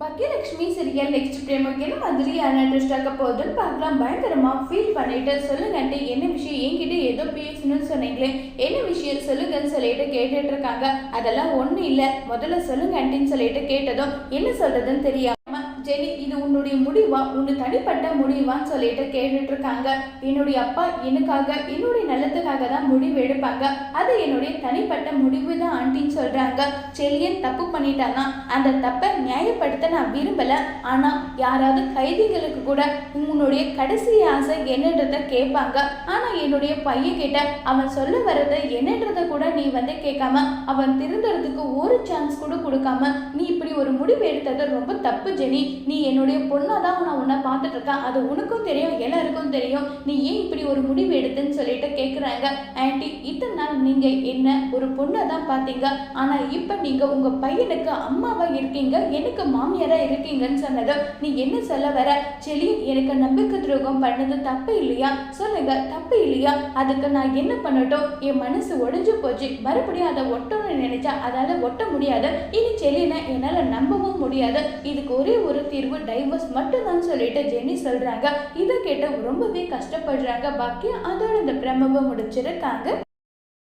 Baakiyalakshmi serial next பிரேமுக்கு என்ன மாதிரியான twist ஆக போகுதுன்னு பார்க்கலாம். பயங்கரமாக ஃபீல் பண்ணிட்டு சொல்லுங்க என்ன விஷயம்? என்கிட்ட ஏதோ பேசணும்னு சொன்னீங்களே என்ன விஷயம்? சொல்லுங்கன்னு சொல்லிட்டு கேட்டுட்டு இருக்காங்க. அதெல்லாம் ஒன்றும் இல்லை. முதல்ல சொல்லுங்க ஆண்டின்னு சொல்லிட்டு கேட்டதும் என்ன சொல்றதுன்னு தெரியாம ஜெனி இது உன்னுடைய முடிவா? உன்னு தனிப்பட்ட முடிவான்னு சொல்லிட்டு கேட்டுட்டு இருக்காங்க. என்னுடைய அப்பா எனக்காக என்னுடைய நல்லத்துக்காக தான் முடிவு எடுப்பாங்க. அது என்னுடைய தனிப்பட்ட முடிவு தான் ஆண்டின்னு சொல்றாங்க. செல்லியன் தப்பு பண்ணிட்டானா? அந்த தப்பை நியாயப்படுத்த நான் விரும்பல. ஆனா யாராவது கைதிகளுக்கு கூட உன்னுடைய கடைசி ஆசை என்னன்றத கேட்பாங்க. ஆனா என்னுடைய பையன் கிட்ட அவன் சொல்ல வர்றது என்னன்றத கூட நீ வந்து கேட்காம அவன் திருந்துறதுக்கு ஒரு சான்ஸ் கூட கொடுக்காம நீ இப்படி ஒரு முடிவு எடுத்தது ரொம்ப தப்பு ஜெனி. நீ என்னுடைய பொண்ணாக தான் நான் உன்னை பார்த்துட்டு இருக்கேன். அது உனக்கும் தெரியும் எல்லாருக்கும் தெரியும். நீ ஏன் இப்படி ஒரு முடிவு எடுத்துன்னு சொல்லிட்டு கேட்குறாங்க ஆன்ட்டி இத்தனை நாள் நீங்கள் என்ன ஒரு பொண்ணை தான் பார்த்தீங்க. ஆனால் இப்போ நீங்கள் உங்கள் பையனுக்கு அம்மாவாக இருக்கீங்க எனக்கு மாமியாராக இருக்கீங்கன்னு சொன்னது நீ என்ன சொல்ல வர? செலி எனக்கு நம்பிக்கை துரோகம் பண்ணது தப்பு இல்லையா? சொல்லுங்க தப்பு இல்லையா? அதுக்கு நான் என்ன பண்ணட்டும்? என் மனசு உடஞ்சு போச்சு. மறுபடியும் அதை ஒட்டணும்னு நினைச்சா அதால ஒட்ட முடியாது. இனி செலினை என்னால் நம்பவும் முடியாது. இதுக்கு ஒரே ஒரு தீர்வு டைவர்ஸ் மட்டும்தான் சொல்லிட்டு ஜெனி சொல்றாங்க. இதை கேட்டு ரொம்பவே கஷ்டப்படுறாங்க. பாக்கி அதோட இந்த பிரமவை முடிச்சிருக்காங்க